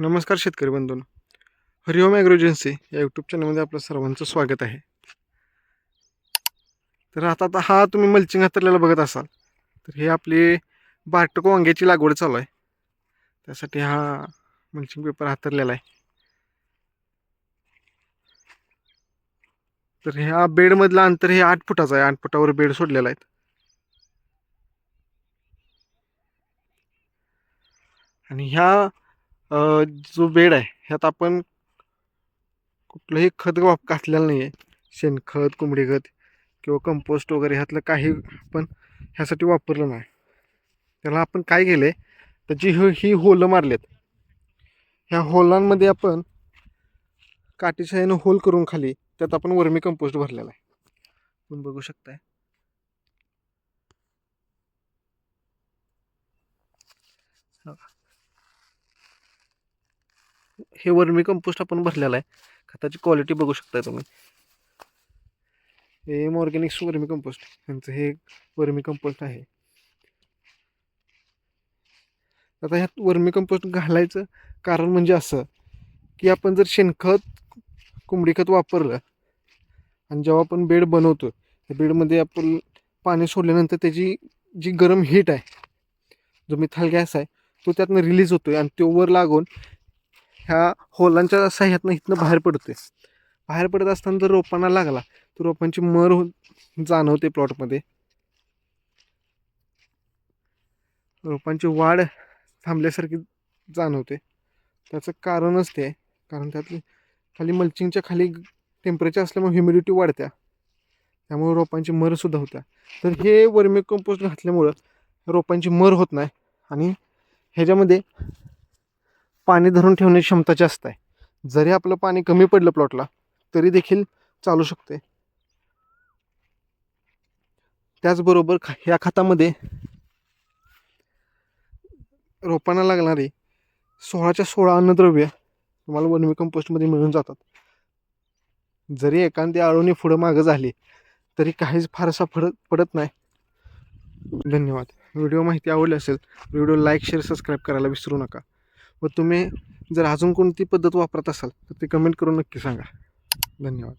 नमस्कार शेतकरी बंधून. हरिओम ॲग्रो एजन्सी या यूट्यूब चॅनलमध्ये आपलं सर्वांचं स्वागत आहे. तर आता आता हा तुम्ही मल्चिंग हातरलेला बघत असाल तर हे आपली बारटक वांग्याची लागवड चालू आहे. त्यासाठी हा मल्चिंग पेपर हातरलेला आहे. तर ह्या बेडमधलं अंतर हे आठ फुटाचं आहे आठ फुटावर बेड सोडलेला आहे. आणि ह्या जो बेड आहे ह्यात आपण कुठलंही खत वाप घातलेलं नाही आहे शेणखत कोंबडी खत किंवा कंपोस्ट वगैरे ह्यातलं काही आपण ह्यासाठी वापरलं नाही. त्याला आपण काय केलं आहे त्याची ही ही होलं मारलेत. ह्या होलांमध्ये आपण काटीशाहीनं होल करून खाली त्यात आपण वर्मी कंपोस्ट भरलेला आहे. तुम्ही बघू शकताय. हां. वर्मी कंपोस्ट आपण भरलेलं आहे. खताची क्वालिटी बघू शकता तुम्ही. हे एम ऑर्गॅनिक्स वर्मी कंपोस्ट यांचं हे वर्मी कंपोस्ट आहे. आता ह्यात वर्मी कंपोस्ट घालायचं कारण म्हणजे असं की आपण जर शेणखत कोंबडी खत वापरलं आणि जेव्हा आपण बेड बनवतो त्या बेडमध्ये आपण पाणी सोडल्यानंतर त्याची जी गरम हीट आहे जो मिथाल गॅस आहे तो त्यातनं रिलीज होतो आणि तो वर लागून ह्या होलांच्या साह्यातनं इथनं बाहेर पडते बाहेर पडत असताना जर रोपांना लागला तर रोपांची मर हो जाणवते प्लॉटमध्ये रोपांची वाढ थांबल्यासारखी जाणवते. त्याचं कारणच ते आहे. कारण त्यातली खाली मल्चिंगच्या खाली टेम्परेचर असल्यामुळे ह्युमिडिटी वाढत्या. त्यामुळे रोपांची मरसुद्धा होत्या. तर हे वर्मी कंपोस्ट घातल्यामुळं रोपांची मर होत नाही. आणि ह्याच्यामध्ये पाणी धरून ठेवण्याची क्षमता जास्त आहे. जरी आपलं पाणी कमी पडलं प्लॉटला तरी देखील चालू शकते. त्याचबरोबर ख- ह्या खतामध्ये रोपांना लागणारी सोळाच्या सोळा अन्नद्रव्य तुम्हाला वनवी कंपोस्टमध्ये मिळून जातात. जरी एखादी आळूने पुढं मागं झाली तरी काहीच फारसा फरक पडत नाही. धन्यवाद. व्हिडिओ माहिती आवडली असेल व्हिडिओ लाईक शेअर सबस्क्राईब करायला विसरू नका. व तुम्ही जर अजून कोणती पद्धत वापरत असाल तर ती कमेंट करून नक्की सांगा. धन्यवाद.